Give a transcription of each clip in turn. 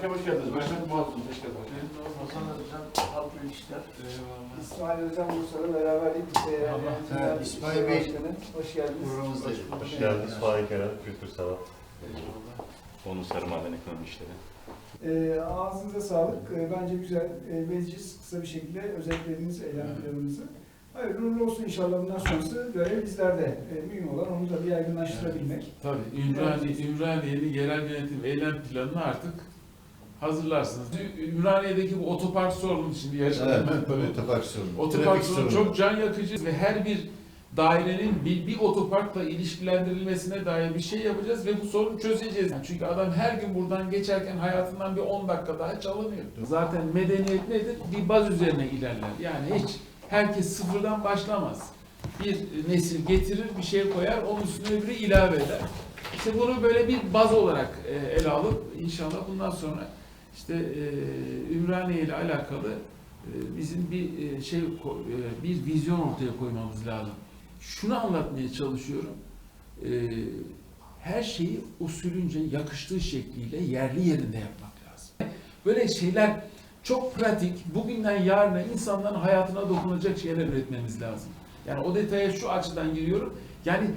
Başkanım hoş geldiniz. Başkanım muhabbetiniz hoş geldiniz. Hasan Hocam, halkla ilişkiler. İsmail Hocam Bursa'da beraberlik Tamam. Evet, İsmail Bey. Hoş geldiniz. Programımızdayız. Hoş geldiniz Faik Eren, Kültür Sanat. Onu sarı maden ekonomi işleri. Ee, ağzınıza sağlık. Ee, bence güzel, e, vezciz, kısa bir şekilde özetlediğiniz eylem planınızı. Hayır, uğurlu olsun inşallah bundan sonrası görev bizlerde. E, mühim olan onu da bir yaygınlaştırabilmek. Tabii Ümraniye, Ümraniye'nin yerel yönetim eylem planını artık hazırlarsınız. Ümraniye'deki bu otopark sorunu şimdi yaşadım ben tabii. Otopark sorunu. Otopark sorunu çok can yakıcı ve her bir dairenin bir, bir otoparkla ilişkilendirilmesine dair bir şey yapacağız ve bu sorunu çözeceğiz. Yani çünkü adam her gün buradan geçerken hayatından bir 10 dakika daha çalınıyor. Zaten medeniyet nedir? Bir baz üzerine ilerler. Yani hiç herkes sıfırdan başlamaz. Bir nesil getirir, bir şey koyar, onun üstüne öbürü ilave eder. İşte bunu böyle bir baz olarak e, ele alıp inşallah bundan sonra işte e, Ümraniye ile alakalı e, bizim bir e, şey e, bir vizyon ortaya koymamız lazım. Şunu anlatmaya çalışıyorum. E, Her şeyi usulünce yakıştığı şekliyle yerli yerinde yapmak lazım. Böyle şeyler çok pratik, bugünden yarına insanların hayatına dokunacak şeyler üretmemiz lazım. Yani o detaya şu açıdan giriyorum. Yani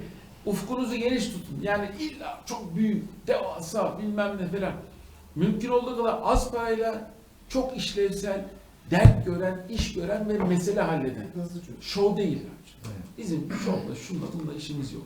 ufkunuzu geniş tutun. Yani illa çok büyük, devasa bilmem ne falan. Mümkün olduğu kadar az parayla çok işlevsel, dert gören, iş gören ve mesele halleden. Şov değil. Bizim şovla, şunla, bununla işimiz yok.